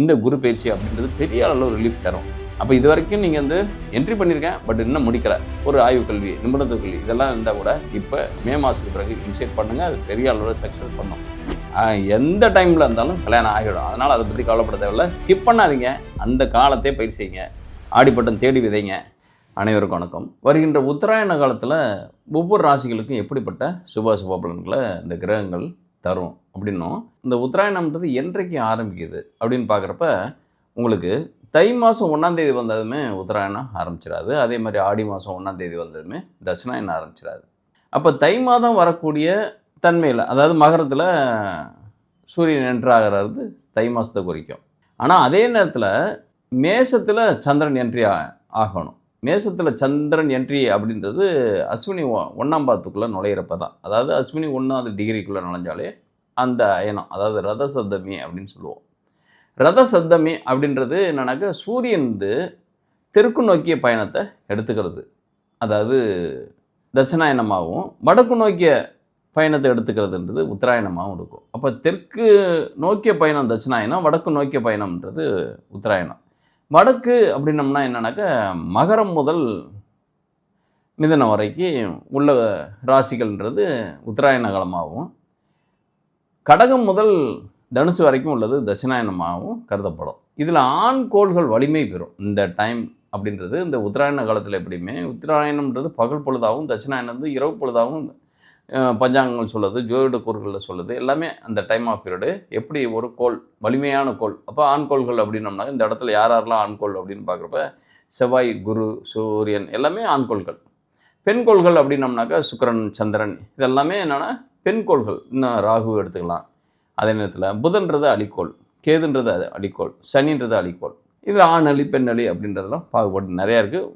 இந்த குரு பயிற்சி அப்படின்றது பெரிய அளவில் ரிலீஃப் தரும். அப்போ இது வரைக்கும் நீங்கள் வந்து என்ட்ரி பண்ணியிருக்கேன் பட் இன்னும் முடிக்கலை. ஒரு ஆய்வு கல்வி நிபுணத்துவ கல்வி இதெல்லாம் இருந்தால் கூட இப்போ மே மாதத்துக்கு பிறகு இனிஷியேட் பண்ணுங்கள் அது பெரிய அளவில் சக்ஸஸ் பண்ணும். எந்த டைமில் இருந்தாலும் கல்யாணம் ஆகிடும். அதனால் அதை பற்றி கவலைப்பட தேவையில்ல. ஸ்கிப் பண்ணாதீங்க. அந்த காலத்தை பயிர் செய்யுங்க. ஆடிப்பட்டம் தேடி விதைங்க. அனைவருக்கும் வணக்கம். வருகின்ற உத்தராயண காலத்தில் ஒவ்வொரு ராசிகளுக்கும் எப்படிப்பட்ட சுப சுப பலன்களை இந்த கிரகங்கள் தரும் அப்படின்னும். இந்த உத்தராயணம்ன்றது என்றைக்கு ஆரம்பிக்குது அப்படின்னு பார்க்குறப்ப உங்களுக்கு தை மாதம் ஒன்றாந்தேதி வந்ததுமே உத்தராயணம் ஆரம்பிச்சிடாது. அதே மாதிரி ஆடி மாதம் ஒன்றாந்தேதி வந்ததுமே தட்சிணாயணம் ஆரம்பிச்சிடாது. அப்போ தை மாதம் வரக்கூடிய தன்மையில் அதாவது மகரத்தில் சூரியன் என்றாகிறது தை மாதத்தை குறிக்கும். ஆனால் அதே நேரத்தில் மேசத்தில் சந்திரன் என்ட்ரி ஆகணும். மேசத்தில் சந்திரன் என்ட்ரி அப்படின்றது அஸ்வினி ஒ- பாத்துக்குள்ளே நுழையிறப்ப தான் அதாவது அஸ்வினி ஒன்றாவது டிகிரிக்குள்ளே நுழைஞ்சாலே அந்த அயனம் அதாவது ரத சப்தமி அப்படின்னு சொல்லுவோம். ரத சப்தமி அப்படின்றது என்னன்னாக்க சூரியன் வந்து தெற்கு நோக்கிய பயணத்தை எடுத்துக்கிறது. அதாவது தட்சிணாயனமாகவும் வடக்கு நோக்கிய பயணத்தை எடுத்துக்கிறதுன்றது உத்தராயணமாகவும் இருக்கும். அப்போ தெற்கு நோக்கிய பயணம் தட்சிணாயனம் வடக்கு நோக்கிய பயணம்ன்றது உத்தராயணம். வடக்கு அப்படின்னம்னா என்னன்னாக்கா மகரம் முதல் மிதனம் வரைக்கும் உள்ள ராசிகள்ன்றது உத்தராயண காலமாகவும் கடகம் முதல் தனுசு வரைக்கும் உள்ளது தட்சிணாயனமாகவும் கருதப்படும். இதில் ஆண் கோள்கள் வலிமை பெறும் இந்த டைம் அப்படின்றது. இந்த உத்தராயண காலத்தில் எப்படியுமே உத்தராயணம்ன்றது பகல் பொழுதாகவும் தட்சிணாயனம் வந்து இரவு பொழுதாகவும் பஞ்சாங்கங்கள் சொல்லுது ஜோதிட கூறுகளில் சொல்லுது எல்லாமே அந்த டைம் ஆஃப் பீரியடு எப்படி ஒரு கோள் வலிமையான கோள் அப்போ ஆண் கோள்கள் இந்த இடத்துல யார் யாரெல்லாம் ஆண் கோள் அப்படின்னு பார்க்குறப்ப செவ்வாய் குரு சூரியன் எல்லாமே ஆண் கோள்கள். பெண் கோள்கள் அப்படின்னம்னாக்கா சுக்கிரன் சந்திரன் இதெல்லாமே என்னென்னா பெண் கோள்கள். இன்னும் ராகு எடுத்துக்கலாம். அதே நேரத்தில் புதன்றது அலிக்கோள் கேதுன்றது அது அலிக்கோள் சனின்றது அலிக்கோள் இதில் ஆண் அலி பெண் அலி அப்படின்றதெல்லாம் பாகுபாடு நிறையா இருக்குது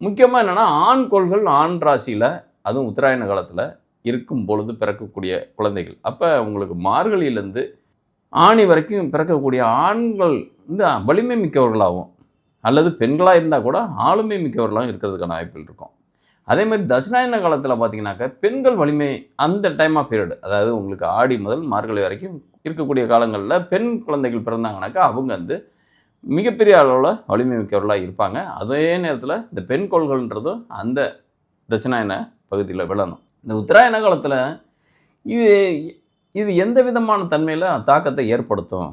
முக்கியமாக என்னென்னா ஆண் கோள்கள் ஆண் ராசியில் அதுவும் உத்தராயண காலத்தில் இருக்கும் பொழுது பிறக்கக்கூடிய குழந்தைகள். அப்போ உங்களுக்கு மார்கழியிலேருந்து ஆணி வரைக்கும் பிறக்கக்கூடிய ஆண்கள் வந்து வலிமை மிக்கவர்களாகவும் அல்லது பெண்களாக இருந்தால் கூட ஆளுமை மிக்கவர்களாகவும் இருக்கிறதுக்கான வாய்ப்புகள் இருக்கும். அதே மாதிரி தட்சிணாயன காலத்தில் பார்த்தீங்கன்னாக்கா பெண்கள் வலிமை அந்த டைம் ஆஃப் பீரியட் அதாவது உங்களுக்கு ஆடி முதல் மார்கழி வரைக்கும் இருக்கக்கூடிய காலங்களில் பெண் குழந்தைகள் பிறந்தாங்கனாக்கா அவங்க வந்து மிகப்பெரிய அளவில் வலிமை மிக்கவர்களாக இருப்பாங்க. அதே நேரத்தில் இந்த பெண் கோள்கள்ன்றதும் அந்த தட்சிணாயன பகுதியில் விழணும். இந்த உத்தராயண காலத்தில் இது இது எந்த விதமான தன்மையில் தாக்கத்தை ஏற்படுத்தும்?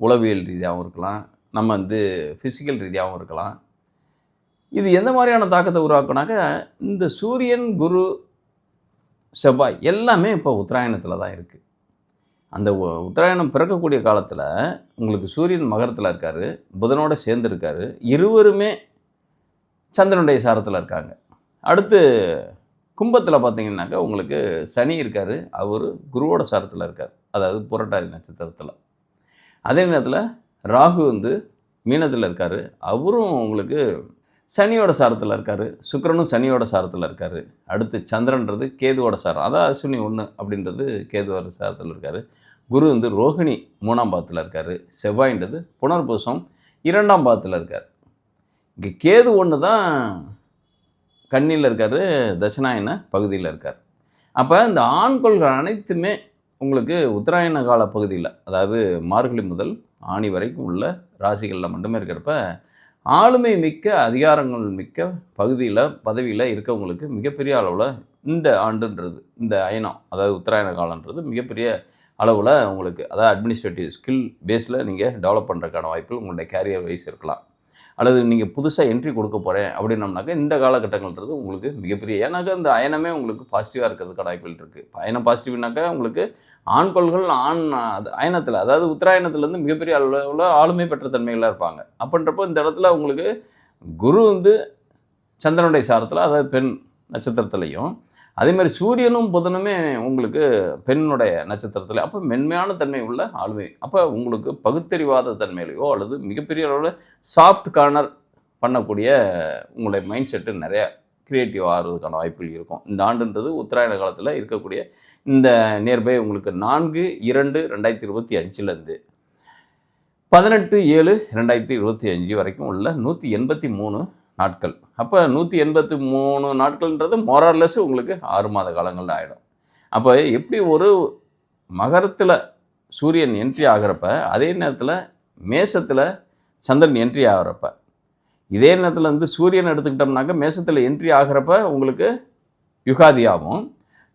உளவியல் ரீதியாகவும் இருக்கலாம். நம்ம வந்து ஃபிசிக்கல் ரீதியாகவும் இருக்கலாம். இது எந்த மாதிரியான தாக்கத்தை உருவாக்குனாக்க இந்த சூரியன் குரு செவ்வாய் எல்லாமே இப்போ உத்தராயணத்தில் தான் இருக்குது அந்த உத்தராயணம் பிறக்கக்கூடிய காலத்தில் உங்களுக்கு சூரியன் மகரத்தில் இருக்கார் புதனோடு சேர்ந்து இருக்கார் இருவருமே சந்திரனுடைய சாரத்தில் இருக்காங்க. அடுத்து கும்பத்தில் பார்த்தீங்கன்னாக்கா உங்களுக்கு சனி இருக்கார். அவர் குருவோட சாரத்தில் இருக்கார். அதாவது புரட்டாதி நட்சத்திரத்தில். அதே நேரத்தில் ராகு வந்து மீனத்தில் இருக்கார். அவரும் உங்களுக்கு சனியோட சாரத்தில் இருக்கார். சுக்கிரனும் சனியோட சாரத்தில் இருக்கார். அடுத்து சந்திரன்றது கேதுவோட சாரம். அதான் அஸ்வினி ஒன்று அப்படின்றது கேதுவோட சாரத்தில் இருக்கார். குரு வந்து ரோகிணி மூணாம் பாதத்தில் இருக்கார். செவ்வாயின்றது புனர்பூசம் இரண்டாம் பாதத்தில் இருக்கார். இங்கே கேது ஒன்று தான் கண்ணியில் இருக்கார் தட்சிணாயன பகுதியில் இருக்கார். அப்போ இந்த ஆண் கோள்கள் அனைத்துமே உங்களுக்கு உத்தராயண கால பகுதியில் அதாவது மார்கழி முதல் ஆணி வரைக்கும் உள்ள ராசிகளில் மட்டுமே இருக்கிறப்ப ஆளுமை மிக்க அதிகாரங்கள் மிக்க பகுதியில் பதவியில் இருக்கவங்களுக்கு மிகப்பெரிய அளவில் இந்த ஆண்டுன்றது இந்த அயனம் அதாவது உத்தராயண காலன்றது மிகப்பெரிய அளவில் உங்களுக்கு அதாவது அட்மினிஸ்ட்ரேட்டிவ் ஸ்கில் பேஸில் நீங்கள் டெவலப் பண்ணுறதுக்கான வாய்ப்புகள் உங்களுடைய கேரியர் வைஸ் இருக்கலாம். அல்லது நீங்கள் புதுசாக என்ட்ரி கொடுக்க போகிறேன் அப்படின்னம்னாக்கா இந்த காலகட்டங்கள்ன்றது உங்களுக்கு மிகப்பெரிய ஏன்னாக்கா இந்த அயனமே உங்களுக்கு பாசிட்டிவாக இருக்கிறதுக்கான வாய்ப்புகள் இருக்குது அயனம் பாசிட்டிவ்னாக்கா உங்களுக்கு ஆண் கொள்கள் ஆண் அது அயனத்தில் அதாவது உத்தராயணத்துலேருந்து மிகப்பெரிய அளவில் ஆளுமை பெற்ற தன்மைகளாக இருப்பாங்க. அப்படின்றப்போ இந்த இடத்துல உங்களுக்கு குரு வந்து சந்திரனுடைய சாரத்தில் அதாவது பெண் நட்சத்திரத்துலையும் அதே மாதிரி சூரியனும் புதனுமே உங்களுக்கு பெண்ணுடைய நட்சத்திரத்தில் அப்போ மென்மையான தன்மை உள்ள ஆளுமை. அப்போ உங்களுக்கு பகுத்தறிவாத தன்மையிலையோ அல்லது மிகப்பெரிய அளவில் சாஃப்ட் கார்னர் பண்ணக்கூடிய உங்களுடைய மைண்ட் செட்டு நிறையா க்ரியேட்டிவ் ஆகிறதுக்கான வாய்ப்புகள் இருக்கும். இந்த ஆண்டுன்றது உத்தராயண காலத்தில் இருக்கக்கூடிய இந்த நியர்பை உங்களுக்கு நான்கு இரண்டு ரெண்டாயிரத்தி இருபத்தி அஞ்சுலேருந்து பதினெட்டு ஏழு ரெண்டாயிரத்தி இருபத்தி அஞ்சு வரைக்கும் உள்ள நூற்றி எண்பத்தி மூணு நாட்கள். அப்போ நூற்றி எண்பத்தி மூணு நாட்கள்ன்றது மொரர்லெஸ் உங்களுக்கு ஆறு மாத காலங்களில் ஆகிடும் அப்போ எப்படி ஒரு மகரத்தில் சூரியன் என்ட்ரி ஆகிறப்ப அதே நேரத்தில் மேசத்தில் சந்திரன் என்ட்ரி ஆகிறப்ப இதே நேரத்தில் வந்து சூரியன் எடுத்துக்கிட்டோம்னாக்க மேசத்தில் என்ட்ரி ஆகிறப்ப உங்களுக்கு யுகாதியாகவும்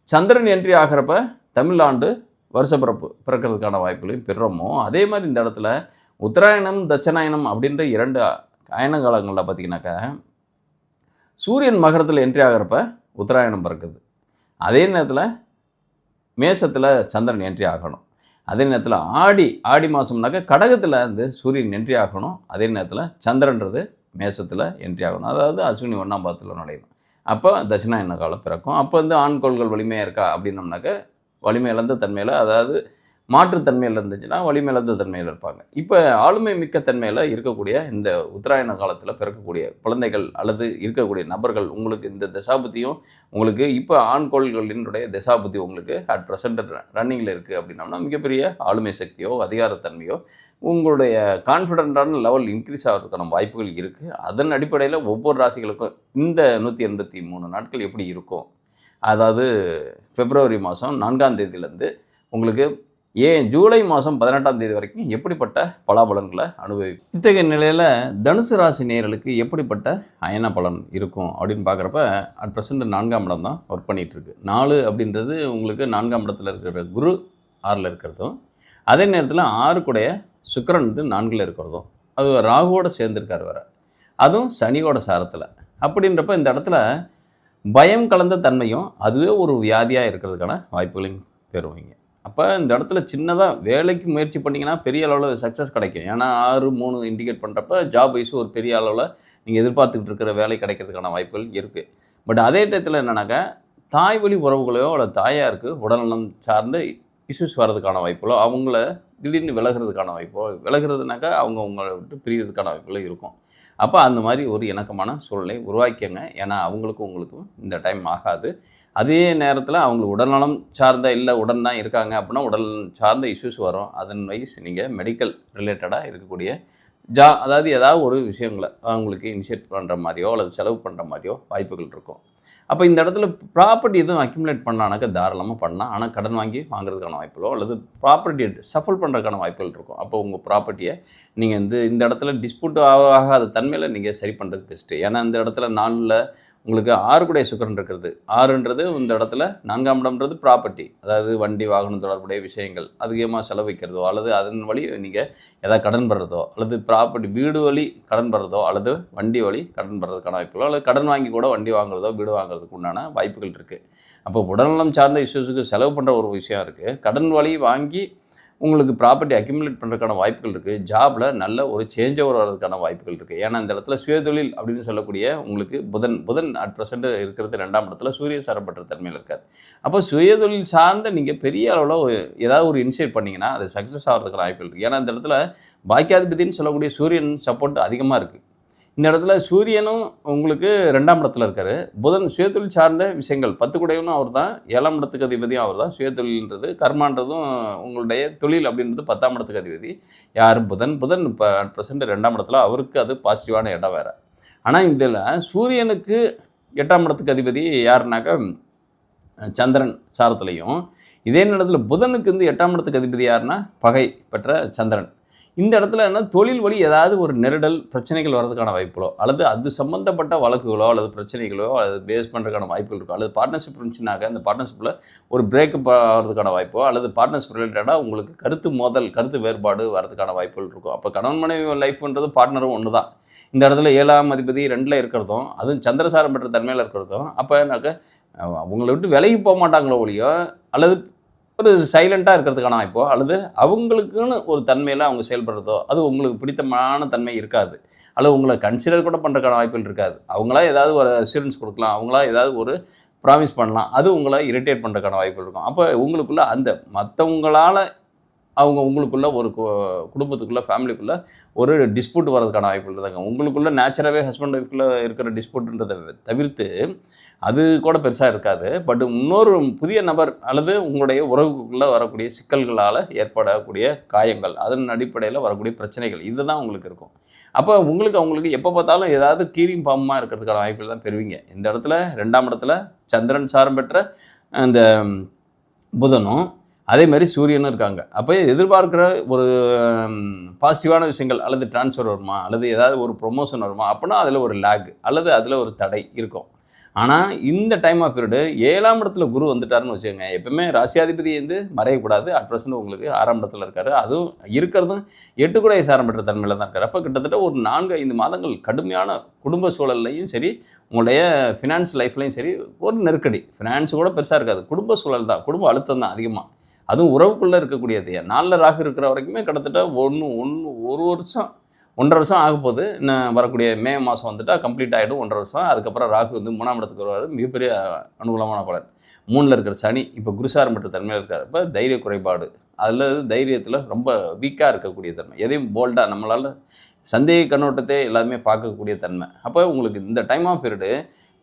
சந்திரன் என்ட்ரி ஆகிறப்ப தமிழ்ஆண்டு வருஷப்பிறப்பு பிறக்கிறதுக்கான வாய்ப்புகளையும் பெறுறோமோ அதே மாதிரி இந்த இடத்துல உத்தராயணம் தட்சணாயணம் அப்படின்ற இரண்டு அயன காலங்களில் பார்த்தீங்கன்னாக்கா சூரியன் மகரத்தில் என்ட்ரி ஆகிறப்ப உத்தராயணம் பிறக்குது. அதே நேரத்தில் மேஷத்தில் சந்திரன் என்ட்ரி ஆகணும். அதே நேரத்தில் ஆடி ஆடி மாதம்னாக்கா கடகத்தில் வந்து சூரியன் என்ட்ரி ஆகணும். அதே நேரத்தில் சந்திரன்றது மேஷத்தில் என்ட்ரி ஆகணும். அதாவது அஸ்வினி ஒன்றாம் பாதத்தில் நுழையணும். அப்போ தட்சிணாயன காலம் பிறக்கும். அப்போ வந்து ஆண்கோள்கள் வலிமையாக இருக்கா? அப்படின்னம்னாக்க வலிமை இழந்த தன்மையில் அதாவது மாற்றுத்தன்மையில் இருந்துச்சுன்னா வலிமை தன்மையில் இருப்பாங்க. இப்போ ஆளுமை மிக்க தன்மையில் இருக்கக்கூடிய இந்த உத்தராயண காலத்தில் பிறக்கக்கூடிய குழந்தைகள் அல்லது இருக்கக்கூடிய நபர்கள் உங்களுக்கு இந்த தசாபதியும் உங்களுக்கு இப்போ ஆண் கோள்களினுடைய தசாபதி உங்களுக்கு அட் ப்ரெசண்ட் ரன்னிங்கில் இருக்குது அப்படின்னம்னா மிகப்பெரிய ஆளுமை சக்தியோ அதிகாரத்தன்மையோ உங்களுடைய கான்ஃபிடென்ட்டான லெவல் இன்க்ரீஸ் ஆகிறதுக்கான வாய்ப்புகள் இருக்குது அதன் அடிப்படையில் ஒவ்வொரு ராசிகளுக்கும் இந்த நூற்றி எண்பத்தி மூணு நாட்கள் எப்படி இருக்கும்? அதாவது பிப்ரவரி மாதம் நான்காம் தேதியிலேருந்து உங்களுக்கு ஏன் ஜூலை மாதம் பதினெட்டாம் தேதி வரைக்கும் எப்படிப்பட்ட பலாபலன்களை அனுபவி இத்தகைய நிலையில் தனுசு ராசி நேர்களுக்கு எப்படிப்பட்ட அயன பலன் இருக்கும் அப்படின்னு பார்க்குறப்ப அட் ப்ரெசென்ட் நான்காம் இடம் தான் ஒர்க் பண்ணிகிட்ருக்கு நாலு அப்படின்றது உங்களுக்கு நான்காம் இடத்துல இருக்கிற குரு ஆறில் இருக்கிறதும் அதே நேரத்தில் ஆறுக்குடைய சுக்கிரன் வந்து நான்கில் இருக்கிறதும். அது ராகுவோட சேர்ந்துருக்கார் வேற. அதுவும் சனியோட சாரத்தில். அப்படின்றப்ப இந்த இடத்துல பயம் கலந்த தன்மையும் அதுவே ஒரு வியாதியாக இருக்கிறதுக்கான வாய்ப்புகளையும் பெறுவீங்க. அப்போ இந்த இடத்துல சின்னதாக வேலைக்கு முயற்சி பண்ணிங்கன்னா பெரிய அளவில் சக்ஸஸ் கிடைக்கும். ஏன்னா ஆறு மூணு இண்டிகேட் பண்ணுறப்ப ஜாப் வைஸ் ஒரு பெரிய அளவில் நீங்கள் எதிர்பார்த்துக்கிட்டு இருக்கிற வேலை கிடைக்கிறதுக்கான வாய்ப்புகள் இருக்குது பட் அதே டயத்தில் என்னென்னாக்கா தாய் வழி உறவுகளையோ அல்லது தாயாருக்கு உடல்நலம் சார்ந்த இஷ்யூஸ் வர்றதுக்கான வாய்ப்புகளோ அவங்கள திடீர்னு விலகிறதுக்கான வாய்ப்போ விலகிறதுனாக்கா அவங்க உங்களை விட்டு பிரியறதுக்கான வாய்ப்புகளும் இருக்கும். அப்போ அந்த மாதிரி ஒரு இணக்கமான சூழ்நிலை உருவாக்கியங்க ஏன்னா அவங்களுக்கும் உங்களுக்கும் இந்த டைம் ஆகாது. அதே நேரத்தில் அவங்களுக்கு உடல்நலம் சார்ந்த இல்லை உடன் தான் இருக்காங்க அப்படின்னா உடல் சார்ந்த இஷ்யூஸ் வரும். அதன் வைஸ் நீங்கள் மெடிக்கல் ரிலேட்டடாக இருக்கக்கூடிய ஜா அதாவது ஏதாவது ஒரு விஷயங்களை அவங்களுக்கு இனிஷியேட் பண்ணுற மாதிரியோ அல்லது செலவு பண்ணுற மாதிரியோ வாய்ப்புகள் இருக்கும். அப்போ இந்த இடத்துல ப்ராப்பர்ட்டி எதுவும் அக்யூமுலேட் பண்ணானாக்க தாராளமாக பண்ணலாம். ஆனால் கடன் வாங்கி வாங்குறதுக்கான வாய்ப்புகளோ அல்லது ப்ராப்பர்ட்டியை சஃபல் பண்ணுறதுக்கான வாய்ப்புகள் இருக்கும். அப்போ உங்கள் ப்ராப்பர்ட்டியை நீங்கள் வந்து இந்த இடத்துல டிஸ்பியூட் ஆகாத தன்மையில் நீங்கள் சரி பண்ணுறது பெஸ்ட்டு ஏன்னா இந்த இடத்துல நாளில் உங்களுக்கு ஆறுக்குடைய சுக்கரன் இருக்கிறது. ஆறுன்றது இந்த இடத்துல நான்காம் இடம்ன்றது ப்ராப்பர்ட்டி அதாவது வண்டி வாகனம் தொடர்புடைய விஷயங்கள். அதிகமாக செலவிக்கிறதோ அல்லது அதன் வழி நீங்கள் எதாவது கடன் பெறதோ அல்லது ப்ராப்பர்ட்டி வீடு வழி கடன் பெறதோ அல்லது வண்டி வழி கடன் பெறதுக்கான வாய்ப்புகளோ அல்லது கடன் வாங்கி கூட வண்டி வாங்குறதோ வீடு வாங்குறதுக்கு உண்டான வாய்ப்புகள் இருக்குது அப்போ உடல்நலம் சார்ந்த இஷ்யூஸுக்கு செலவு பண்ணுற ஒரு விஷயம் இருக்குது கடன் வழி வாங்கி உங்களுக்கு ப்ராப்பர்ட்டி அக்யூமுலேட் பண்ணுறதுக்கான வாய்ப்புகள் இருக்குது ஜாபில் நல்ல ஒரு சேஞ்ச் ஓவர் வர்றதுக்கான வாய்ப்புகள் இருக்குது ஏன்னா இந்த இடத்துல சுயதொழில் அப்படின்னு சொல்லக்கூடிய உங்களுக்கு புதன் புதன் அட் ப்ரெசென்ட் இருக்கிறது ரெண்டாம் இடத்துல சூரிய சாரப்பட்ட தன்மையில் இருக்கார். அப்போ சுயதொழில் சார்ந்த நீங்கள் பெரிய அளவில் ஏதாவது ஒரு இனிஷியேட் பண்ணிங்கன்னா அது சக்ஸஸ் ஆகிறதுக்கான வாய்ப்புகள் இருக்குது ஏன்னா இந்த இடத்துல பாக்கியாதிபதினு சொல்லக்கூடிய சூரியன் சப்போர்ட் அதிகமாக இருக்குது இந்த இடத்துல சூரியனும் உங்களுக்கு ரெண்டாம் இடத்துல இருக்கார். புதன் சுயதொழில் சார்ந்த விஷயங்கள். பத்து குடையவனும் அவர் தான் ஏழாம் இடத்துக்கு அதிபதியும் அவர் தான். சுயதொழில்ன்றது கர்மான்றதும் உங்களுடைய தொழில் அப்படின்றது பத்தாம் இடத்துக்கு அதிபதி. யார்? புதன். புதன் இப்போ அட் ப்ரெசென்ட் ரெண்டாம் இடத்துல அவருக்கு அது பாசிட்டிவான இடம் வேறு. ஆனால் இதில் சூரியனுக்கு எட்டாம் இடத்துக்கு அதிபதி யாருனாக்கா சந்திரன் சாரத்துலேயும். இதே நேரத்தில் புதனுக்கு வந்து எட்டாம் இடத்துக்கு அதிபதி யாருன்னா பகை பெற்ற சந்திரன். இந்த இடத்துல என்ன தொழில் வழி ஏதாவது ஒரு நெருடல் பிரச்சனைகள் வர்றதுக்கான வாய்ப்புகளோ அல்லது அது சம்மந்தப்பட்ட வழக்குகளோ அல்லது பிரச்சனைகளோ அல்லது பேஸ் பண்ணுறதுக்கான வாய்ப்புகள் இருக்கும் அல்லது பார்ட்னர்ஷிப் இருந்துச்சுனாக்க அந்த பார்ட்னர்ஷிப்பில் ஒரு பிரேக்கப் ஆகிறதுக்கான வாய்ப்போ அல்லது பார்ட்னர்ஷிப் ரிலேட்டடாக உங்களுக்கு கருத்து மோதல் கருத்து வேறுபாடு வரதுக்கான வாய்ப்புகள் இருக்கும் அப்போ கணவன் மனைவி லைஃப்ன்றது பார்ட்னரும் ஒன்று தான் இந்த இடத்துல ஏழாம் அதிபதி ரெண்டில் இருக்கிறதும் அதுவும் சந்திரசாரம் பெற்ற தன்மையில் இருக்கிறதும் அப்போ என்னாக்க அவங்கள விட்டு விலகி போக மாட்டாங்களோ ஒழியோ அல்லது ஒரு சைலண்ட்டாக இருக்கிறதுக்கான வாய்ப்போ அல்லது அவங்களுக்குன்னு ஒரு தன்மையில் அவங்க செயல்படுறதோ அது உங்களுக்கு பிடித்தமான தன்மை இருக்காது. அல்லது உங்களை கன்சிடர் கூட பண்ணுறதுக்கான வாய்ப்புகள் இருக்காது. அவங்களா ஏதாவது ஒரு அசூரன்ஸ் கொடுக்கலாம் அவங்களா ஏதாவது ஒரு ப்ராமிஸ் பண்ணலாம் அது உங்களை இரிட்டேட் பண்ணுறதுக்கான வாய்ப்புகள் இருக்கும். அப்போ உங்களுக்குள்ள அந்த மற்றவங்களால் அவங்க உங்களுக்குள்ள ஒரு குடும்பத்துக்குள்ளே ஃபேமிலிக்குள்ளே ஒரு டிஸ்பியூட் வர்றதுக்கான வாய்ப்புகள் இருந்தாங்க உங்களுக்குள்ள நேச்சுரலாகவே ஹஸ்பண்ட் ஒய்ஃப்குள்ளே இருக்கிற டிஸ்பியூட்ன்றதை தவிர்த்து அது கூட பெருசாக இருக்காது. பட் இன்னொரு புதிய நபர் அல்லது உங்களுடைய உறவுக்குள்ளே வரக்கூடிய சிக்கல்களால் ஏற்படக்கூடிய காயங்கள் அதன் அடிப்படையில் வரக்கூடிய பிரச்சனைகள் இதுதான் உங்களுக்கு இருக்கும். அப்போ உங்களுக்கு அவங்களுக்கு எப்போ பார்த்தாலும் ஏதாவது கீரியும் பாம்பமாக இருக்கிறதுக்கான வாய்ப்புகள் தான் பெறுவீங்க. இந்த இடத்துல ரெண்டாம் இடத்துல சந்திரன் சாரம் பெற்ற அந்த புதனும் அதே மாதிரி சூரியனும் இருக்காங்க. அப்போ எதிர்பார்க்குற ஒரு பாசிட்டிவான விஷயங்கள் அல்லது ட்ரான்ஸ்ஃபர் வருமா அல்லது ஏதாவது ஒரு ப்ரொமோஷன் வருமா அப்படின்னா அதில் ஒரு லேக் அல்லது அதில் ஒரு தடை இருக்கும். ஆனால் இந்த டைம் ஆஃப் பீரியடு ஏழாம் இடத்துல குரு வந்துட்டாருன்னு வச்சுக்கோங்க. எப்பவுமே ராசியாதிபதி வந்து மறையக்கூடாது. அட் ப்ரெசன்ட் உங்களுக்கு ஆறாம் இடத்துல இருக்காரு. அதுவும் இருக்கிறதும் எட்டு கூட சாரம் பெற்ற தன்மையில் தான் இருக்காரு. அப்போ கிட்டத்தட்ட ஒரு நான்கு ஐந்து மாதங்கள் கடுமையான குடும்ப சூழல்லையும் சரி உங்களுடைய ஃபினான்ஸ் லைஃப்லையும் சரி ஒரு நெருக்கடி. ஃபினான்ஸ் கூட பெருசாக இருக்காது. குடும்ப சூழல் தான். குடும்ப அழுத்தம் தான் அதிகமாக அதுவும் உறவுக்குள்ளே இருக்கக்கூடியது. நாலில் ராகு இருக்கிற வரைக்குமே கிட்டத்தட்ட ஒன்று ஒன்று ஒரு வருஷம் ஒன்றரை வருஷம் ஆக போகுது. இன்னும் வரக்கூடிய மே மாதம் வந்துட்டா கம்ப்ளீட் ஆகிடும் ஒன்றரை வருஷம். அதுக்கப்புறம் ராகு வந்து மூணாம் இடத்துக்கு வருவார். மிகப்பெரிய அனுகூலமான பலன். மூணில் இருக்கிற சனி இப்போ குருசாரம் பெற்ற தன்மையில் இருக்கார். இப்போ தைரிய குறைபாடு. அதில் தைரியத்தில் ரொம்ப வீக்காக இருக்கக்கூடிய தன்மை. எதையும் போல்டாக நம்மளால் சந்தேக கண்ணோட்டத்தை எல்லாருமே பார்க்கக்கூடிய தன்மை. அப்போ உங்களுக்கு இந்த டைம் ஆஃப் பீரியடு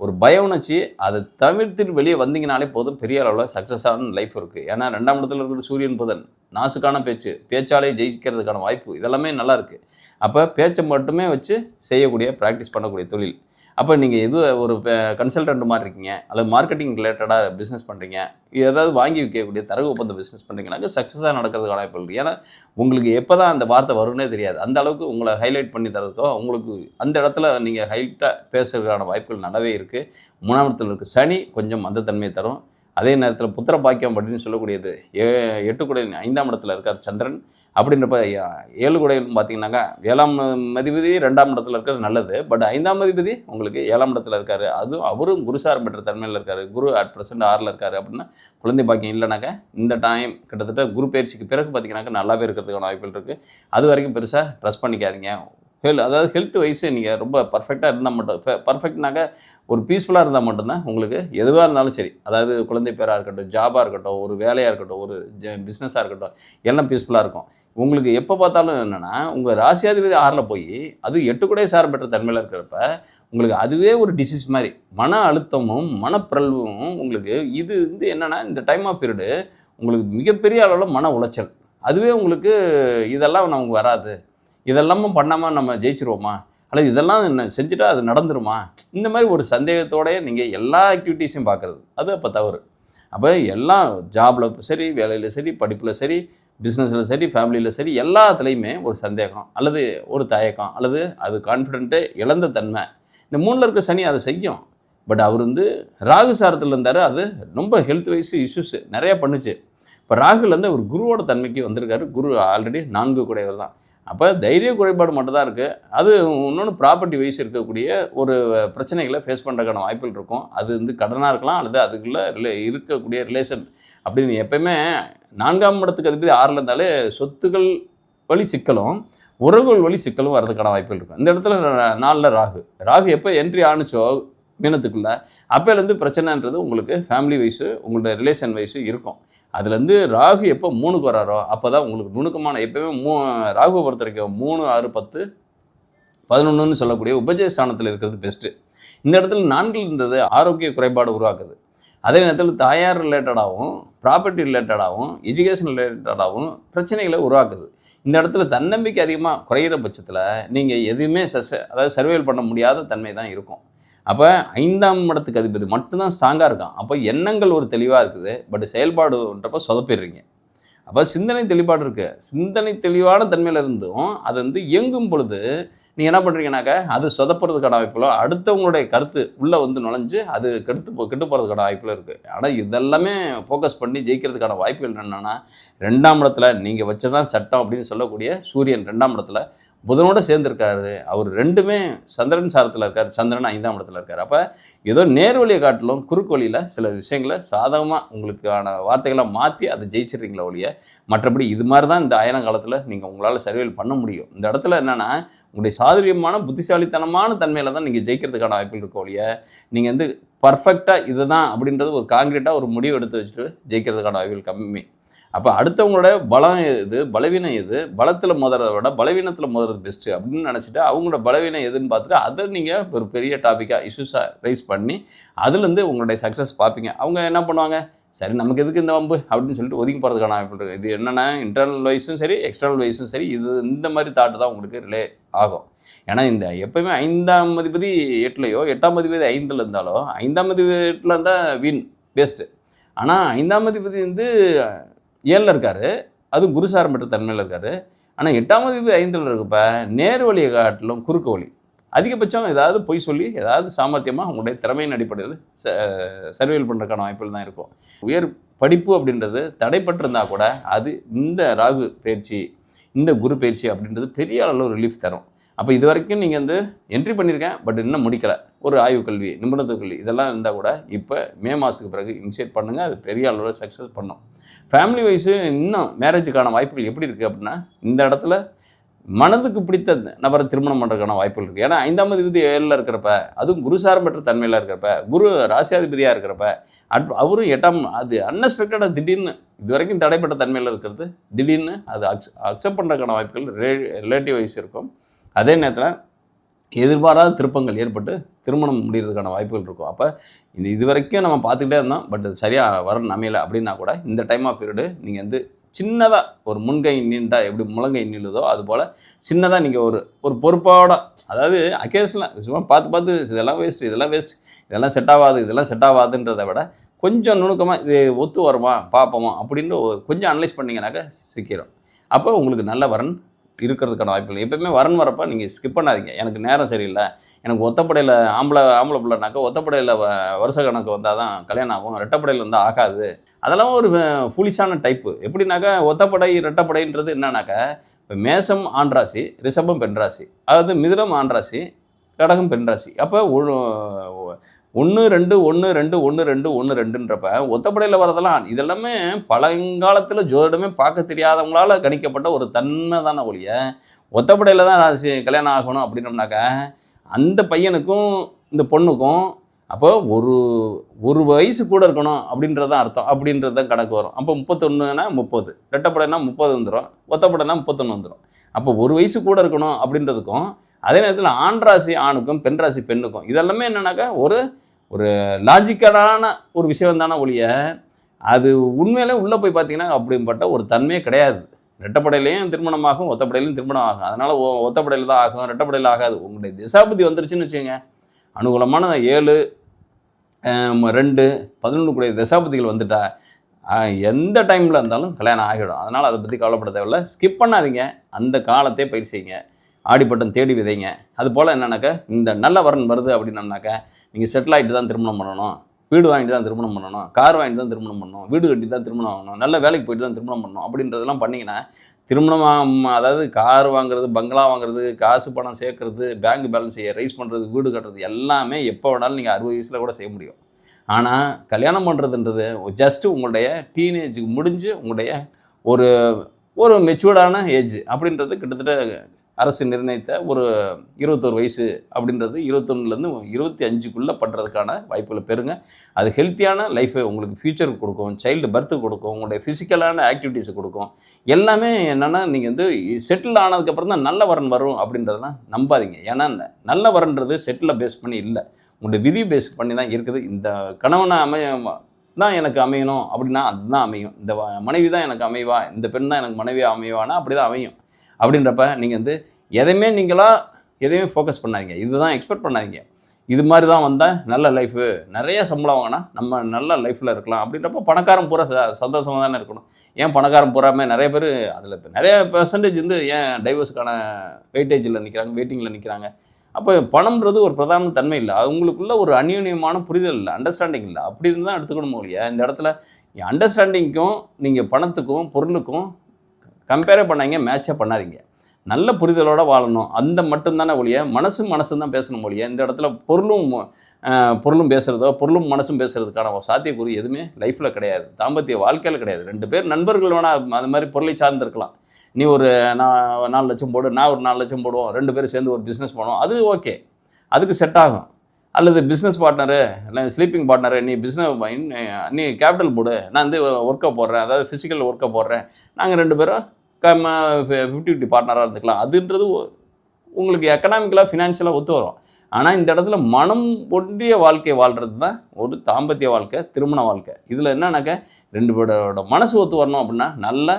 ஒரு பய உணர்ச்சி அதை தவிர்த்துட்டு வெளியே வந்தீங்கனாலே போதும். பெரிய அளவில் சக்ஸஸான லைஃப் இருக்குது ஏன்னா ரெண்டாம் இடத்துல இருக்கிற சூரியன் புதன் நாசுக்கான பேச்சு பேச்சாலே ஜெயிக்கிறதுக்கான வாய்ப்பு இதெல்லாமே நல்லா இருக்குது அப்போ பேச்சை மட்டுமே வச்சு செய்யக்கூடிய ப்ராக்டிஸ் பண்ணக்கூடிய தொழில். அப்போ நீங்கள் எது ஒரு கன்சல்டன்ட் மாதிரி இருக்கீங்க அல்லது மார்க்கெட்டிங் ரிலேட்டடாக பிஸ்னஸ் பண்ணுறீங்க ஏதாவது வாங்கி விற்கக்கூடிய தரகு ஒப்பந்த பிஸ்னஸ் பண்ணுறீங்கனாக்க சக்ஸஸாக நடக்கிறதுக்கான வாய்ப்பு இருக்குது ஏன்னா உங்களுக்கு எப்போ தான் அந்த வார்த்தை வரும்னே தெரியாது. அந்த அளவுக்கு உங்களை ஹைலைட் பண்ணி தரதுக்கோ உங்களுக்கு அந்த இடத்துல நீங்கள் ஹைட்டாக பேசுறதுக்கான வாய்ப்புகள் நல்லாவே இருக்குது மூணாம் இடத்துல இருக்குது சனி கொஞ்சம் மந்தத்தன்மையை தரும். அதே நேரத்தில் புத்திர பாக்கியம் அப்படின்னு சொல்லக்கூடியது. ஏ எட்டு குடை ஐந்தாம் இடத்துல இருக்கார் சந்திரன். அப்படின்றப்ப ஏழு குடைகள் பார்த்தீங்கன்னாக்கா ஏழாம் மதிபதி ரெண்டாம் இடத்துல இருக்கிறது நல்லது. பட் ஐந்தாம் மதிபதி உங்களுக்கு ஏழாம் இடத்துல இருக்கார். அதுவும் அவரும் குருசாரம் பெற்ற தன்மையில் இருக்கார். குரு அட் ப்ரெசென்ட் ஆறில் இருக்கார் அப்படின்னா குழந்தை பாக்கியம் இல்லைனாக்கா இந்த டைம் கிட்டத்தட்ட குரு பயிற்சிக்கு பிறகு பார்த்தீங்கன்னாக்கா நல்லாவே இருக்கிறதுக்கான வாய்ப்புகள் இருக்குது அது வரைக்கும் பெருசாக ட்ரெஸ் பண்ணிக்காதீங்க. ஹெல் அதாவது ஹெல்த் வைஸு நீங்கள் ரொம்ப பர்ஃபெக்டாக இருந்தால் மட்டும் பர்ஃபெக்ட்னாக்க ஒரு பீஸ்ஃபுல்லாக இருந்தால் மட்டும்தான் உங்களுக்கு எதுவாக இருந்தாலும் சரி. அதாவது குழந்தை பேராக இருக்கட்டும் ஜாபாக இருக்கட்டும் ஒரு வேலையாக இருக்கட்டும் ஒரு பிஸ்னஸாக இருக்கட்டும் எல்லாம் பீஸ்ஃபுல்லாக இருக்கும். உங்களுக்கு எப்போ பார்த்தாலும் என்னென்னா உங்கள் ராசியாதிபதி ஆறில் போய் அது எட்டு கூட சாரம் பெற்ற தன்மையில் இருக்கிறப்ப உங்களுக்கு அதுவே ஒரு டிசீஸ் மாதிரி மன அழுத்தமும் மனப்பிரல்வும் உங்களுக்கு இது வந்து என்னென்னா இந்த டைம் ஆஃப் பீரியடு உங்களுக்கு மிகப்பெரிய அளவில் மன உளைச்சல். அதுவே உங்களுக்கு இதெல்லாம் நமக்கு வராது. இதெல்லாமும் பண்ணாமல் நம்ம ஜெயிச்சிருவோமா? அல்லது இதெல்லாம் என்ன செஞ்சுட்டா அது நடந்துருமா? இந்த மாதிரி ஒரு சந்தேகத்தோடய நீங்கள் எல்லா ஆக்டிவிட்டீஸையும் பார்க்குறது. அது அப்போ தவறு. அப்போ எல்லாம் ஜாபில் சரி வேலையில் சரி படிப்பில் சரி பிஸ்னஸில் சரி ஃபேமிலியில் சரி எல்லாத்துலேயுமே ஒரு சந்தேகம் அல்லது ஒரு தயக்கம் அல்லது அது கான்ஃபிடென்ட்டு இழந்த தன்மை. இந்த மூணில் இருக்க சனி அதை செய்யும். பட் அவர் வந்து ராகு சாரத்தில் இருந்தார். அது ரொம்ப ஹெல்த் வைஸ் இஷ்யூஸ் நிறையா பண்ணுச்சு. இப்போ ராகுலேருந்து அவர் குருவோட தன்மைக்கு வந்திருக்காரு. குரு ஆல்ரெடி நான்கு குடையவர் தான். அப்போ தைரிய குறைபாடு மட்டும்தான் இருக்குது அது இன்னொன்று ப்ராப்பர்ட்டி வைஸ் இருக்கக்கூடிய ஒரு பிரச்சனைகளை ஃபேஸ் பண்ணுறதுக்கான வாய்ப்புகள் இருக்கும். அது வந்து கடனாக இருக்கலாம் அல்லது அதுக்குள்ளே ரிலே இருக்கக்கூடிய ரிலேஷன் அப்படின்னு எப்பயுமே நான்காம் இடத்துக்கு அதுபதி ஆறில் இருந்தாலே சொத்துக்கள் வழி சிக்கலும் உறவுகள் வழி சிக்கலும் வரதுக்கான வாய்ப்புகள் இருக்கும். இந்த இடத்துல நாளில் ராகு. ராகு எப்போ என்ட்ரி ஆணுச்சோ மீனத்துக்குள்ளே அப்போலேருந்து பிரச்சனைன்றது உங்களுக்கு ஃபேமிலி வைஸு உங்களோட ரிலேஷன் வைஸு இருக்கும். அதுலேருந்து ராகு எப்போ மூணுக்கு வராரோ அப்போ தான் உங்களுக்கு நுணுக்கமான எப்போயுமே மூ ராகுவை பொறுத்த வரைக்கும் மூணு ஆறு பத்து பதினொன்றுன்னு சொல்லக்கூடிய உபஜய ஸ்தானத்தில் இருக்கிறது பெஸ்ட்டு இந்த இடத்துல நான்கில் இருந்தது ஆரோக்கிய குறைபாடு உருவாக்குது. அதே நேரத்தில் தாயார் ரிலேட்டடாகவும் ப்ராப்பர்ட்டி ரிலேட்டடாகவும் எஜுகேஷன் ரிலேட்டடாகவும் பிரச்சனைகளை உருவாக்குது. இந்த இடத்துல தன்னம்பிக்கை அதிகமாக குறையிற பட்சத்தில் நீங்கள் எதுவுமே சச அதாவது சர்வேல் பண்ண முடியாத தன்மை தான் இருக்கும். அப்போ ஐந்தாம் இடத்துக்கு அதிபதி மட்டும்தான் ஸ்ட்ராங்காக இருக்கான். அப்போ எண்ணங்கள் ஒரு தெளிவாக இருக்குது. பட் செயல்பாடுன்றப்ப சொதப்பிடுறீங்க. அப்போ சிந்தனை தெளிவாடு இருக்குது சிந்தனை தெளிவான தன்மையில் இருந்தும் அது வந்து இயங்கும் பொழுது நீங்கள் என்ன பண்ணுறீங்கனாக்கா அது சொதப்புறதுக்கான வாய்ப்பில் அடுத்தவங்களுடைய கருத்து உள்ளே வந்து நுழைஞ்சு அது கெடுத்து போ கெட்டு போகிறதுக்கான வாய்ப்பில் இருக்குது ஆனால் இதெல்லாமே ஃபோக்கஸ் பண்ணி ஜெயிக்கிறதுக்கான வாய்ப்புகள் என்னென்னா ரெண்டாம் இடத்துல நீங்கள் வச்சதான் சட்டம் அப்படின்னு சொல்லக்கூடிய சூரியன் ரெண்டாம் இடத்துல புதனோட சேர்ந்துருக்காரு. அவர் ரெண்டுமே சந்திரன் சாரத்தில் இருக்கார் சந்திரன் ஐந்தாம் இடத்துல இருக்கார். அப்போ ஏதோ நேர்வழியை காட்டிலும் குறுக்கு வழியில் சில விஷயங்களை சாதகமாக உங்களுக்கான வார்த்தைகளை மாற்றி அதை ஜெயிச்சிடுறீங்களா ஒழிய மற்றபடி இது மாதிரி தான் இந்த ஆயிரங்காலத்தில் நீங்கள் உங்களால் சர்வேல் பண்ண முடியும். இந்த இடத்துல என்னென்னா உங்களுடைய சாதுரியமான புத்திசாலித்தனமான தன்மையில் தான் நீங்கள் ஜெயிக்கிறதுக்கான வாய்ப்புகள் இருக்க ஒழிய நீங்கள் வந்து பர்ஃபெக்டாக இதுதான் அப்படின்றது ஒரு காங்கிரீட்டாக ஒரு முடிவு எடுத்து வச்சுட்டு ஜெயிக்கிறதுக்கான வாய்ப்புகள் கம்மி. அப்போ அடுத்தவங்களோட பலம் எது? பலவீனம் எது? பலத்தில் முதறத விட பலவீனத்தில் முதறது பெஸ்ட்டு அப்படின்னு நினச்சிட்டு அவங்களோட பலவீனம் எதுன்னு பார்த்துட்டு அதை நீங்கள் ஒரு பெரிய டாப்பிக்காக இஷ்யூஸாக ரைஸ் பண்ணி அதுலேருந்து உங்களுடைய சக்ஸஸ் பார்ப்பீங்க. அவங்க என்ன பண்ணுவாங்க? சரி நமக்கு எதுக்கு இந்த வம்பு? அப்படின்னு சொல்லிட்டு ஒதுங்கி போகிறதுக்கான வாய்ப்பு இருக்குது இது என்னென்னா இன்டர்னல் வைஸும் சரி எக்ஸ்டர்னல் வைஸும் சரி இது இந்த மாதிரி தாட்டு தான் உங்களுக்கு ரிலே ஆகும். ஏன்னா இந்த எப்பயுமே ஐந்தாம் அதிபதி எட்டுலையோ எட்டாம் அதிபதி ஐந்தில் இருந்தாலோ ஐந்தாம் அதிபதி எட்டில் இருந்தால் வின் பெஸ்ட்டு ஆனால் ஐந்தாம் அதிபதி வந்து ஏழில் இருக்கார். அதுவும் குருசாரம் பெற்ற தன்மையில் இருக்கார். ஆனால் எட்டாம் அதிபதி ஐந்தில் இருக்கப்ப நேர் வழியை காட்டிலும் குறுக்கு வழி. அதிகபட்சம் ஏதாவது பொய் சொல்லி ஏதாவது சாமர்த்தியமாக உங்களுடைய திறமையின் அடிப்படையில் சர்வேல் பண்ணுறதுக்கான வாய்ப்புகள் தான் இருக்கும். உயர் படிப்பு அப்படின்றது தடைப்பட்டிருந்தா கூட அது இந்த ராகு பயிற்சி இந்த குரு பயிற்சி அப்படின்றது பெரிய அளவில் ரிலீஃப் தரும். அப்போ இது வரைக்கும் நீங்கள் வந்து என்ட்ரி பண்ணியிருக்கேன் பட் இன்னும் முடிக்கலை. ஒரு ஆய்வு கல்வி நிபுணத்துவ கல்வி இதெல்லாம் இருந்தால் கூட இப்போ மே மாதத்துக்கு பிறகு இனிஷியேட் பண்ணுங்கள் அது பெரிய அளவில் சக்ஸஸ் பண்ணும். ஃபேமிலி வைஸு இன்னும் மேரேஜுக்கான வாய்ப்புகள் எப்படி இருக்குது அப்படின்னா இந்த இடத்துல மனதுக்கு பிடித்த நபரை திருமணம் பண்ணுறதுக்கான வாய்ப்புகள் இருக்குது ஏன்னா ஐந்தாம் அதிபதி ஏழில் இருக்கிறப்ப அதுவும் குருசாரம் பெற்ற தன்மையில் இருக்கிறப்ப குரு ராசியாதிபதியாக இருக்கிறப்ப அட் அவரும் எட்டாம் அது அன்எக்ஸ்பெக்டடாக திடீர்னு இது வரைக்கும் தடைப்பட்ட தன்மையில் இருக்கிறது திடீர்னு அது அக்ஸ் அக்செப்ட் பண்ணுறதுக்கான வாய்ப்புகள் ரே ரிலேட்டிவ் வைஸ் இருக்கும். அதே நேரத்தில் எதிர்பாராத திருப்பங்கள் ஏற்பட்டு திருமணம் முடிகிறதுக்கான வாய்ப்புகள் இருக்கும். அப்போ இது இது வரைக்கும் நம்ம பார்த்துக்கிட்டே இருந்தோம். பட் அது சரியாக வர அமையலை அப்படின்னா கூட இந்த டைம் ஆஃப் பீரியடு நீங்கள் வந்து சின்னதாக ஒரு முன்கை நீண்டா எப்படி முழங்கை நீளுதோ அதுபோல் சின்னதாக நீங்கள் ஒரு ஒரு பொறுப்போட அதாவது அக்கேஷனில் சும்மா பார்த்து பார்த்து இதெல்லாம் வேஸ்ட் இதெல்லாம் வேஸ்ட் இதெல்லாம் செட் ஆகாது இதெல்லாம் செட் ஆகாதுன்றதை விட கொஞ்சம் நுணுக்கமாக இது ஒத்து வருமா பார்ப்போமா அப்படின்னு கொஞ்சம் அனலைஸ் பண்ணிங்கனாக்கா சிக்கிடும் அப்போ உங்களுக்கு நல்ல வரன் இருக்கிறதுக்கான வாய்ப்புகள் எப்பயுமே வரன் வரப்போ நீங்கள் ஸ்கிப் பண்ணாதீங்க. எனக்கு நேரம் சரியில்லை. எனக்கு ஒத்தப்படையில் ஆம்பளை ஆம்பளை பிள்ளைனாக்கா ஒத்தப்படையில் வருஷ கணக்கு வந்தால் தான் கல்யாணம் ஆகும். ரெட்டப்படையில் இருந்தால் ஆகாது. அதெல்லாம் ஒரு ஃபுலிஷான டைப்பு எப்படின்னாக்கா ஒத்தப்படை ரெட்டப்படைன்றது என்னன்னாக்கா இப்போ மேசம் ஆண்ராசி ரிஷபம் பெண்ராசி அதாவது மிதுனம் ஆண்ராசி கடகம் பெண்ராசி அப்போ ஒன்று ரெண்டு ஒன்று ரெண்டு ஒன்று ரெண்டு ஒன்று ரெண்டுன்றப்ப ஒத்தப்படையில் வரதெல்லாம் இதெல்லாமே பழங்காலத்தில் ஜோதிடமே பார்க்க தெரியாதவங்களால் கணிக்கப்பட்ட ஒரு தன்மைதான ஒழிய ஒத்தப்படையில் தான் ராசி கல்யாணம் ஆகணும் அப்படின்னோம்னாக்க அந்த பையனுக்கும் இந்த பொண்ணுக்கும் அப்போ ஒரு ஒரு வயசு கூட இருக்கணும் அப்படின்றது தான் அர்த்தம். அப்படின்றது தான் கணக்கு வரும். அப்போ முப்பத்தொன்னுனா முப்பது. ரெட்டப்படைனா முப்பது வந்துடும் ஒத்தப்படைனா முப்பத்தொன்று வந்துடும் அப்போ ஒரு வயசு கூட இருக்கணும் அப்படின்றதுக்கும் அதே நேரத்தில் ஆண் ராசி ஆணுக்கும் பெண் ராசி பெண்ணுக்கும் இதெல்லாமே என்னென்னாக்கா ஒரு ஒரு லாஜிக்கலான ஒரு விஷயம் தானே ஒழிய அது உண்மையிலே உள்ளே போய் பார்த்தீங்கன்னா அப்படிப்பட்ட ஒரு தன்மையே கிடையாது. ரெட்டப்படையிலையும் திருமணம் ஆகும் ஒத்தப்படையிலையும் திருமணம் ஆகும். அதனால் ஒத்தப்படையில் தான் ஆகும் ரெட்டப்படையில் ஆகாது. உங்களுடைய திசாபதி வந்துருச்சுன்னு வச்சுக்கோங்க. அனுகூலமான ஏழு ரெண்டு பதினொன்று கூடிய தசாபதிகள் வந்துட்டா எந்த டைமில் இருந்தாலும் கல்யாணம் ஆகிடும். அதனால் அதை பற்றி கவலைப்பட தேவையில்ல. ஸ்கிப் பண்ணாதீங்க. அந்த காலத்தை பயிர் செய்யுங்க. ஆடிப்பட்டம் தேடி விதைங்க. அது போல் என்னன்னாக்கா இந்த நல்ல வரன் வருது அப்படின்னம்னாக்கா நீங்கள் செட்டில் ஆகிட்டு தான் திருமணம் பண்ணணும். வீடு வாங்கிட்டு தான் திருமணம் பண்ணணும். கார் வாங்கிட்டு தான் திருமணம் பண்ணணும். வீடு கட்டி தான் திருமணம் ஆகணும். நல்ல வேலைக்கு போயிட்டு தான் திருமணம் பண்ணணும். அப்படின்றதெல்லாம் பண்ணிங்கன்னா திருமணம் அதாவது கார் வாங்குறது பங்களா வாங்குறது காசு பணம் சேர்க்குறது பேங்க் பேலன்ஸை ரைஸ் பண்ணுறது வீடு கட்டுறது எல்லாமே எப்போ வேணாலும் நீங்கள் அறுபது வயசில் கூட செய்ய முடியும். ஆனால் கல்யாணம் பண்ணுறதுன்றது ஜஸ்ட்டு உங்களுடைய டீனேஜுக்கு முடிஞ்சு உங்களுடைய ஒரு ஒரு மெச்சூர்டான ஏஜ் அப்படின்றது கிட்டத்தட்ட அரசு நிர்ணயித்த ஒரு இருபத்தோரு வயசு அப்படின்றது இருபத்தொன்னுலேருந்து இருபத்தி அஞ்சுக்குள்ளே பண்ணுறதுக்கான வாய்ப்புகளை பெறுங்க. அது ஹெல்த்தியான லைஃபை உங்களுக்கு ஃப்யூச்சருக்கு கொடுக்கும். சைல்டு பர்த்து கொடுக்கும். உங்களுடைய ஃபிசிக்கலான ஆக்டிவிட்டீஸை கொடுக்கும். எல்லாமே என்னென்னா நீங்கள் வந்து செட்டில் ஆனதுக்கப்புறம் தான் நல்ல வரன் வரும் அப்படின்றதெல்லாம் நம்பாதீங்க. ஏன்னா நல்ல வரன்றது செட்டிலை பேஸ் பண்ணி இல்லை. உங்களுடைய விதி பேஸ் பண்ணி தான் இருக்குது. இந்த கணவனை அமைய தான் எனக்கு அமையணும் அப்படின்னா அதுதான் அமையும். இந்த மனைவி தான் எனக்கு அமைவா? இந்த பெண் தான் எனக்கு மனைவியாக அமைவானா? அப்படி தான் அமையும். அப்படின்றப்ப நீங்கள் வந்து எதையுமே நீங்களாக எதையுமே ஃபோக்கஸ் பண்ணாதீங்க. இதுதான் எக்ஸ்பெக்ட் பண்ணாதீங்க. இது மாதிரி தான் வந்தால் நல்ல லைஃபு நிறைய சம்பளம் வாங்கினா நம்ம நல்ல லைஃப்பில் இருக்கலாம். அப்படின்றப்ப பணக்காரன் பூரா ச சந்தோஷமாக தானே இருக்கணும். ஏன் பணக்காரன் பூராமே நிறைய பேர் அதில் இப்போ நிறைய பெர்சன்டேஜ் வந்து ஏன் டைவர்ஸுக்கான வெயிட்டேஜில் நிற்கிறாங்க வெயிட்டிங்கில் நிற்கிறாங்க அப்போ பணம்ன்றது ஒரு பிரதான தன்மை இல்லை. அவங்களுக்குள்ள ஒரு அந்யோன்யமான புரிதல் இல்லை அண்டர்ஸ்டாண்டிங் இல்லை. அப்படின்னு தான் எடுத்துக்கணும் ஒழிய இந்த இடத்துல அண்டர்ஸ்டாண்டிங்க்கும் நீங்கள் பணத்துக்கும் பொருளுக்கும் கம்பேரே பண்ணாங்க மேட்சே பண்ணாதீங்க. நல்ல புரிதலோடு வாழணும். அந்த மட்டும்தானே ஒழிய மனசும் மனசும் தான் பேசணும் ஒழிய இந்த இடத்துல பொருளும் பொருளும் பேசுகிறதோ பொருளும் மனசும் பேசுகிறதுக்கான சாத்தியக்குறி எதுவுமே லைஃப்பில் கிடையாது. தாம்பத்திய வாழ்க்கையில் கிடையாது. ரெண்டு பேர் நண்பர்கள் வேணால் அது மாதிரி பொருளை சார்ந்திருக்கலாம். நீ ஒரு நான் நாலு லட்சம் போடு நான் ஒரு நாலு லட்சம் போடுவோம். ரெண்டு பேரும் சேர்ந்து ஒரு பிஸ்னஸ் பண்ணுவோம். அது ஓகே அதுக்கு செட் ஆகும். அல்லது பிஸ்னஸ் பார்ட்னரு இல்லை ஸ்லீப்பிங் பார்ட்னரு நீ பிஸ்னஸ் நீ கேபிட்டல் போடு. நான் வந்து ஒர்க்கை போடுறேன். அதாவது ஃபிசிக்கல் ஒர்க்கை போடுறேன். நாங்கள் ரெண்டு பேரும் கம்ம ஃபிஃப்டி ஃபிஃப்டி பார்ட்னராக இருந்துக்கலாம். அதுன்றது உங்களுக்கு எக்கனாமிக்கலாக ஃபினான்ஷியலாக ஒத்து வரும். ஆனால் இந்த இடத்துல மனம் ஒன்றிய வாழ்க்கை வாழ்கிறது தான் ஒரு தாம்பத்திய வாழ்க்கை திருமண வாழ்க்கை. இதில் என்னன்னாக்க ரெண்டு பேரோட மனசு ஒத்து வரணும் அப்படின்னா நல்ல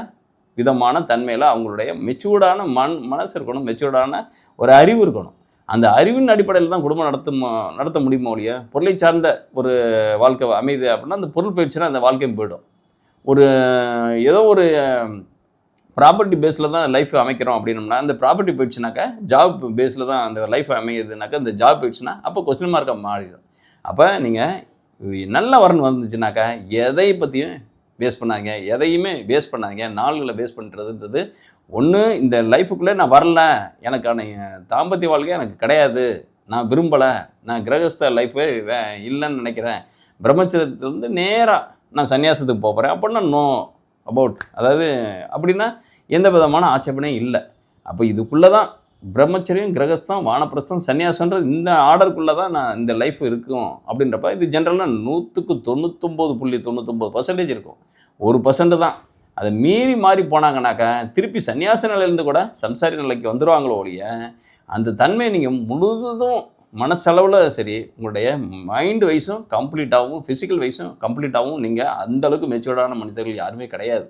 விதமான தன்மையில் அவங்களுடைய மெச்சூர்டான மண் மனசு இருக்கணும் மெச்சூர்டான ஒரு அறிவு இருக்கணும். அந்த அறிவின் அடிப்படையில் தான் குடும்பம் நடத்தும் நடத்த முடியுமோ ஒழிய பொருளை சார்ந்த ஒரு வாழ்க்கை அமைது அப்படின்னா அந்த பொருள் போயிடுச்சுன்னா அந்த வாழ்க்கையும் போயிடும். ஒரு ஏதோ ஒரு ப்ராப்பர்ட்டி பேஸில் தான் லைஃப் அமைக்கிறோம் அப்படின்னம்னா அந்த ப்ராப்பர்ட்டி போயிடுச்சுனாக்கா ஜாப் பேஸில் தான் அந்த லைஃப் அமையுதுனாக்கா அந்த ஜாப் போயிடுச்சுன்னா அப்போ கொஸ்டின் மார்க்காக மாறிடும். அப்போ நீங்கள் நல்ல வரன் வந்துச்சுனாக்கா எதை பற்றியும் வேஸ்ட் பண்ணாதீங்க. எதையுமே வேஸ்ட் பண்ணாதீங்க. நாள்களை வேஸ்ட் பண்ணுறதுன்றது ஒன்று இந்த லைஃபுக்குள்ளே நான் வரல. எனக்கான தாம்பத்திய வாழ்க்கை எனக்கு கிடையாது. நான் விரும்பலை. நான் கிரகஸ்த லைஃபே வே இல்லைன்னு நினைக்கிறேன். பிரம்மச்சரியத்துலேருந்து நேராக நான் சன்னியாசத்துக்கு போக போகிறேன் அப்படின்னா நோ? அபவுட் அதாவது அப்படின்னா எந்த விதமான ஆட்சேபனையும் இல்லை. அப்போ இதுக்குள்ளே தான் பிரம்மச்சரியம் கிரகஸ்தம் வானப்பிரஸ்தம் சன்னியாசன்றது இந்த ஆர்டருக்குள்ளே தான் நான் இந்த லைஃப் இருக்கும் அப்படின்றப்ப இது ஜென்ரலாக நூற்றுக்கு தொண்ணூத்தொம்பது புள்ளி தொண்ணூத்தொம்பது பர்சன்டேஜ் இருக்கும். ஒரு பர்சன்ட் தான். அதை மீறி மாறி போனாங்கனாக்கா திருப்பி சன்னியாச நிலையிலேருந்து கூட சம்சாரி நிலைக்கு வந்துடுவாங்களோ ஒழிய அந்த தன்மையை நீங்கள் முழுவதும் மனசளவில் சரி உங்களுடைய மைண்ட் வைஸும் கம்ப்ளீட்டாகவும் ஃபிசிக்கல் வைஸும் கம்ப்ளீட்டாகவும் நீங்கள் அந்தளவுக்கு மெச்சூர்டான மனிதர்கள் யாருமே கிடையாது.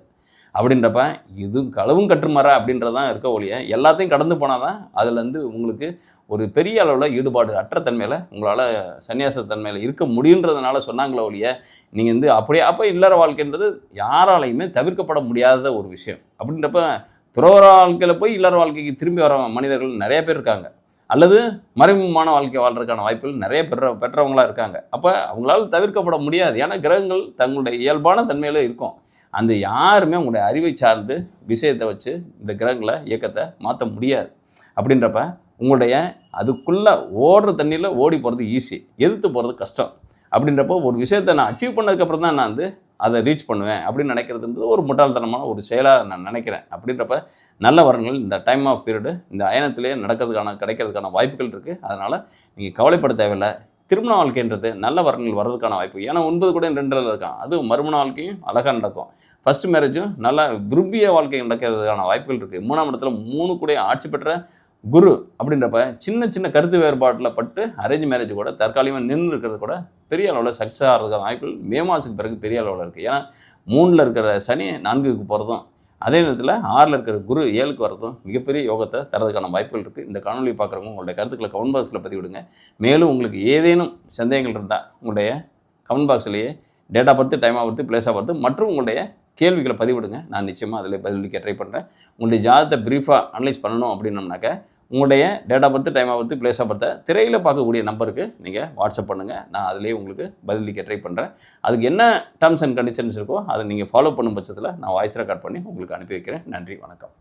அப்படின்றப்ப இது களவும் கற்றுமர அப்படின்றதான் இருக்க ஒழிய எல்லாத்தையும் கடந்து போனால் தான் அதுலேருந்து உங்களுக்கு ஒரு பெரிய அளவில் ஈடுபாடு அற்ற தன்மையில் உங்களால் சன்னியாசத்தன்மையில் இருக்க முடியுன்றதுனால சொன்னாங்களே ஒழிய நீங்கள் வந்து அப்படியே அப்போ இல்லற வாழ்க்கைன்றது யாராலையுமே தவிர்க்கப்பட முடியாத ஒரு விஷயம். அப்படின்றப்ப துறவர வாழ்க்கையில் போய் இல்லற வாழ்க்கைக்கு திரும்பி வர மனிதர்கள் நிறைய பேர் இருக்காங்க. அல்லது மறைமுகமான வாழ்க்கை வாழ்றதுக்கான வாய்ப்புகள் நிறைய பெற்ற பெற்றவங்களா இருக்காங்க. அப்போ அவங்களால தவிர்க்கப்பட முடியாது. ஏன்னா கிரகங்கள் தங்களுடைய இயல்பான தன்மையில் இருக்கும். அந்த யாருமே உங்களுடைய அறிவை சார்ந்து விஷயத்தை வச்சு இந்த கிரகங்களை இயக்கத்தை மாற்ற முடியாது. அப்படின்றப்ப உங்களுடைய அதுக்குள்ளே ஓடுற தண்ணியில் ஓடி போகிறது ஈஸி எதிர்த்து போகிறது கஷ்டம். அப்படின்றப்போ ஒரு விஷயத்தை நான் அச்சீவ் பண்ணதுக்கப்புறம் தான் நான் வந்து அதை ரீச் பண்ணுவேன் அப்படின்னு நினைக்கிறதுன்றது ஒரு முட்டாள்தனமான ஒரு செயலாக நான் நினைக்கிறேன். அப்படின்றப்ப நல்ல வரங்கள் இந்த டைம் ஆஃப் பீரியடு இந்த அயனத்திலே நடக்கிறதுக்கான கிடைக்கிறதுக்கான வாய்ப்புகள் இருக்குது அதனால் நீங்கள் கவலைப்பட தேவையில்லை. திருமண வாழ்க்கைன்றது நல்ல வரங்கள் வர்றதுக்கான வாய்ப்பு. ஏன்னா ஒன்பது கூட ரெண்டில் இருக்கான். அதுவும் மறுமண வாழ்க்கையும் அழகாக நடக்கும். ஃபஸ்ட் மேரேஜும் நல்லா விரும்பிய வாழ்க்கை நடக்கிறதுக்கான வாய்ப்புகள் இருக்குது மூணாம் இடத்துல மூணு கூட ஆட்சி பெற்ற குரு அப்படின்றப்ப சின்ன சின்ன கருத்து வேறுபாட்டில் பட்டு அரேஞ்ச் மேரேஜ் கூட தற்காலிகமாக நின்று இருக்கிறது கூட பெரிய அளவில் சக்ஸஸ் ஆகிறதுக்கான வாய்ப்புகள் மே மாதத்துக்கு பிறகு பெரிய அளவில் இருக்குது ஏன்னா மூணில் இருக்கிற சனி நான்குக்கு போகிறதும் அதே நேரத்தில் ஆறில் இருக்கிற குரு ஏழுக்கு வரதும் மிகப்பெரிய யோகத்தை தரதுக்கான வாய்ப்புகள் இருக்குது இந்த காணொலி பார்க்குறவங்க உங்களுடைய கருத்துக்களை கமெண்ட் பாக்ஸில் பதிவிடுங்க. மேலும் உங்களுக்கு ஏதேனும் சந்தேகங்கள் இருந்தால் உங்களுடைய கமெண்ட் பாக்ஸ்லேயே டேட்டா பார்த்து டைமாக பார்த்து பிளேஸாக பார்த்து மற்றும் உங்களுடைய கேள்விகளை பதிவிடுங்க. நான் நிச்சயமாக அதில் பதிலளிக்க ட்ரை பண்ணுறேன் உங்களுடைய ஜாதத்தை ப்ரீஃபாக அனலைஸ் பண்ணணும் அப்படின்னம்னாக்க உங்களுடைய டேட்டா பர்த்து டைம் ஆகிறது பிளேஸ் ஆகிறத திரையில் பார்க்கக்கூடிய நம்பருக்கு நீங்கள் வாட்ஸ்அப் பண்ணுங்கள் நான் அதிலேயே உங்களுக்கு பதிலளிக்க ட்ரை பண்ணுறேன் அதுக்கு என்ன டேர்ம்ஸ் அண்ட் கண்டிஷன்ஸ் இருக்கோ அதை நீங்கள் ஃபாலோ பண்ணும் பட்சத்தில் நான் வாய்ஸ் ரெக்கார்ட் பண்ணி உங்களுக்கு அனுப்பி வைக்கிறேன். நன்றி வணக்கம்.